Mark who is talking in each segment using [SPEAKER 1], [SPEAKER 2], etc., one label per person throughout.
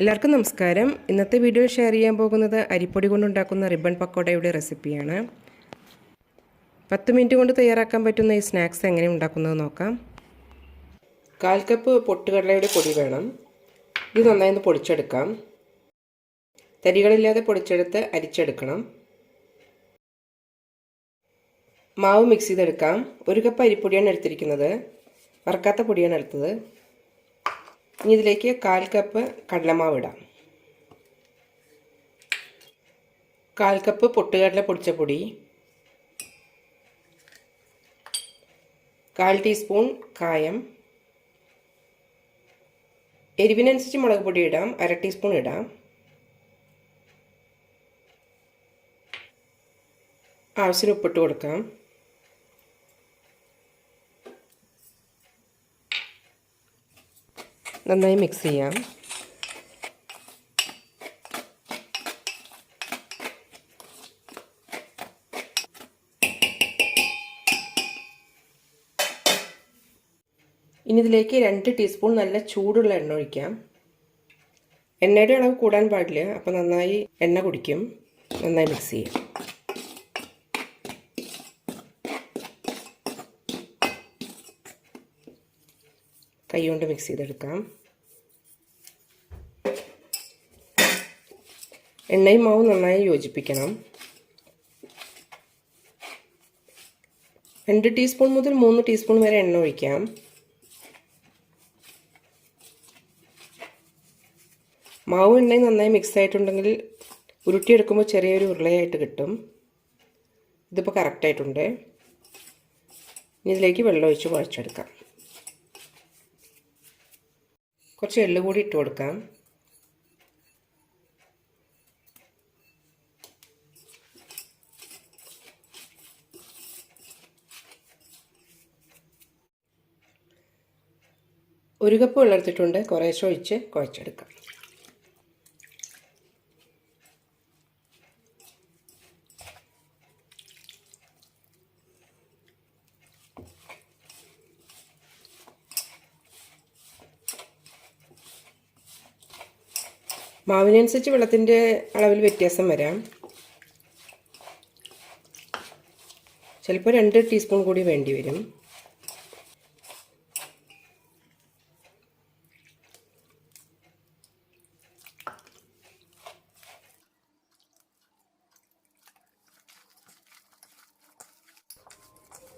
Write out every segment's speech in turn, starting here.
[SPEAKER 1] എല്ലാവർക്കും നമസ്കാരം. ഇന്നത്തെ വീഡിയോ ഷെയർ ചെയ്യാൻ പോകുന്നത് അരിപ്പൊടി കൊണ്ടുണ്ടാക്കുന്ന റിബൺ പക്കോടയുടെ റെസിപ്പിയാണ്. പത്ത് മിനിറ്റ് കൊണ്ട് തയ്യാറാക്കാൻ പറ്റുന്ന ഈ സ്നാക്സ് എങ്ങനെ ഉണ്ടാക്കുന്നത് നോക്കാം. കാൽ കപ്പ് പൊട്ടുകടലയുടെ പൊടി വേണം. ഇത് നന്നായി ഒന്ന് പൊടിച്ചെടുക്കാം. തരികളില്ലാതെ പൊടിച്ചെടുത്ത് അരിച്ചെടുക്കണം. മാവ് മിക്സ് ചെയ്തെടുക്കാം. ഒരു കപ്പ് അരിപ്പൊടിയാണ് എടുത്തിരിക്കുന്നത്. വറക്കാത്ത പൊടിയാണ് എടുത്തത്. ഇനി ഇതിലേക്ക് കാൽ കപ്പ് കടലമാവ് ഇടാം. കാൽ കപ്പ് പൊട്ടുകടല പൊടിച്ച പൊടി. കാൽ ടീസ്പൂൺ കായം. എരിവിനനുസരിച്ച് മുളക് പൊടി ഇടാം. അര ടീസ്പൂൺ ഇടാം. ആവശ്യത്തിന് ഉപ്പിട്ട് കൊടുക്കാം. നന്നായി മിക്സ് ചെയ്യാം. ഇനി ഇതിലേക്ക് രണ്ട് ടീസ്പൂൺ നല്ല ചൂടുള്ള എണ്ണ ഒഴിക്കാം. എണ്ണയുടെ അളവ് കൂടാൻ പാടില്ല അപ്പോൾ നന്നായി എണ്ണ കുടിക്കും. നന്നായി മിക്സ് ചെയ്യാം. കൈ കൊണ്ട് മിക്സ് ചെയ്തെടുക്കാം. എണ്ണയും മാവും നന്നായി യോജിപ്പിക്കണം. രണ്ട് ടീസ്പൂൺ മുതൽ മൂന്ന് ടീസ്പൂൺ വരെ എണ്ണ ഒഴിക്കാം. മാവും എണ്ണയും നന്നായി മിക്സ് ആയിട്ടുണ്ടെങ്കിൽ ഉരുട്ടിയെടുക്കുമ്പോൾ ചെറിയൊരു ഉരുളയായിട്ട് കിട്ടും. ഇതിപ്പോൾ കറക്റ്റായിട്ടുണ്ട് ഇനി ഇതിലേക്ക് വെള്ളം ഒഴിച്ച് കുഴച്ചെടുക്കാം. കുറച്ച് എള്ള് കൂടി ഇട്ട് കൊടുക്കാം. ഒരു കപ്പ് വെള്ളം എടുത്തിട്ടുണ്ട്. കുറേശ്ശെ ഒഴിച്ച് കുഴച്ചെടുക്കാം. മാവിനനുസരിച്ച് വെള്ളത്തിന്റെ അളവിൽ വ്യത്യാസം വരാം. ചിലപ്പോൾ രണ്ട് ടീസ്പൂൺ കൂടി വേണ്ടി വരും.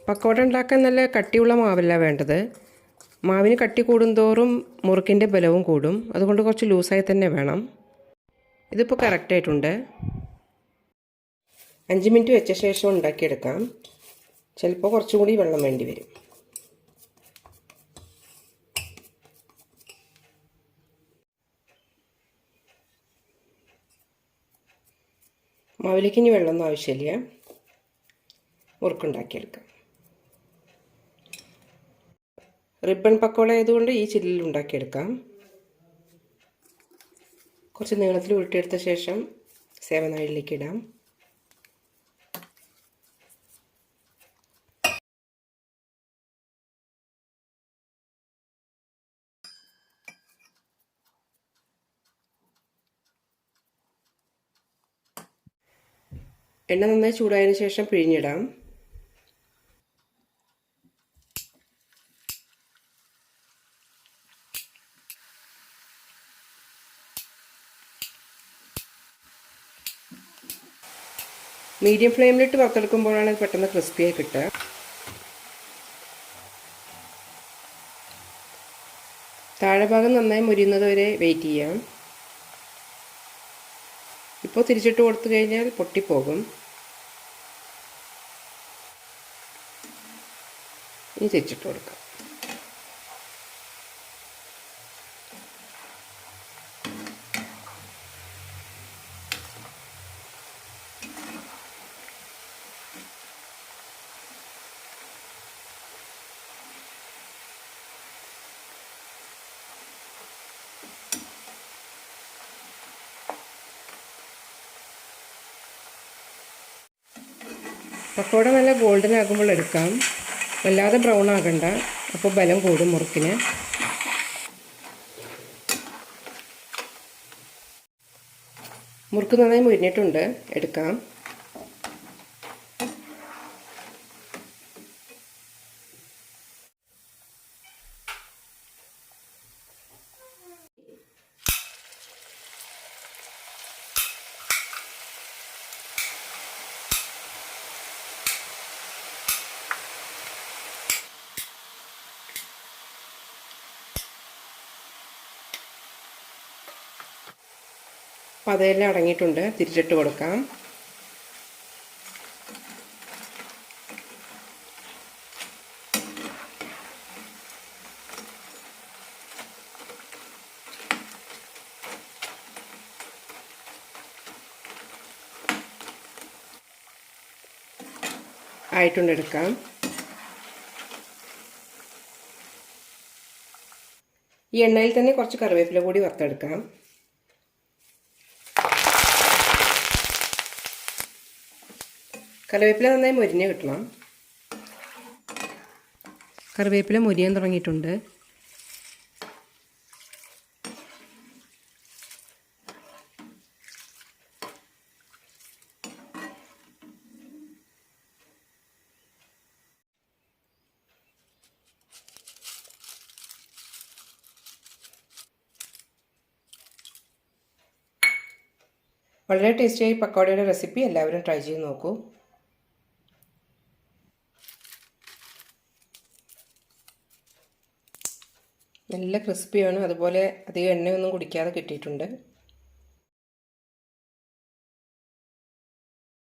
[SPEAKER 1] പക്കോട ഉണ്ടാക്കാൻ നല്ല കട്ടിയുള്ള മാവല്ല വേണ്ടത്. മാവിന് കട്ടി കൂടുന്തോറും മുറുക്കിന്റെ ബലവും കൂടും. അതുകൊണ്ട് കുറച്ച് ലൂസായി തന്നെ വേണം. ഇതിപ്പോൾ കറക്റ്റായിട്ടുണ്ട് അഞ്ച് മിനിറ്റ് വെച്ച ശേഷം ഉണ്ടാക്കിയെടുക്കാം. ചിലപ്പോൾ കുറച്ചും കൂടി വെള്ളം വേണ്ടി വരും. മാവിലേക്ക് ഇനി വെള്ളമൊന്നും ആവശ്യമില്ല. മുറുക്കുണ്ടാക്കിയെടുക്കാം റിബൺ പക്കോള ആയതുകൊണ്ട് ഈ ചില്ലിൽ ഉണ്ടാക്കിയെടുക്കാം. കുറച്ച് നീളത്തിൽ ഉരുട്ടിയെടുത്ത ശേഷം സേവനാഴിലേക്ക് ഇടാം. എണ്ണ നന്നായി ചൂടായതിനു ശേഷം പിഴിഞ്ഞിടാം. മീഡിയം ഫ്ലെയിമിലിട്ട് വറുത്തെടുക്കുമ്പോഴാണ് പെട്ടെന്ന് ക്രിസ്പിയായി കിട്ടുക. താഴെ ഭാഗം നന്നായി മുരിയുന്നത് വരെ വെയിറ്റ് ചെയ്യാം. ഇപ്പോൾ തിരിച്ചിട്ട് കൊടുത്തു കഴിഞ്ഞാൽ പൊട്ടിപ്പോകും. ഇനി തിരിച്ചിട്ട് കൊടുക്കാം. പക്കോട നല്ല ഗോൾഡൻ ആകുമ്പോൾ എടുക്കാം. വല്ലാതെ ബ്രൗൺ ആകണ്ട. അപ്പോൾ ബലം കൂടും മുറുക്കിന്. മുറുക്ക് നന്നായി മുരിഞ്ഞിട്ടുണ്ട്. എടുക്കാം. അപ്പോൾ അതെല്ലാം അടങ്ങിയിട്ടുണ്ട്. തിരിച്ചിട്ട് കൊടുക്കാം. ആയിട്ടുണ്ട് എടുക്കാം. ഈ എണ്ണയിൽ തന്നെ കുറച്ച് കറിവേപ്പില കൂടി വറുത്തെടുക്കാം. കറിവേപ്പില നന്നായി മുരിഞ്ഞ് കിട്ടണം. കറിവേപ്പില മുരിയാൻ തുടങ്ങിയിട്ടുണ്ട്. വളരെ ടേസ്റ്റിയായി പക്കോടയുടെ റെസിപ്പി എല്ലാവരും ട്രൈ ചെയ്ത് നോക്കൂ. നല്ല ക്രിസ്പിയാണ്. അതുപോലെ അധികം എണ്ണയൊന്നും കുടിക്കാതെ കിട്ടിയിട്ടുണ്ട്.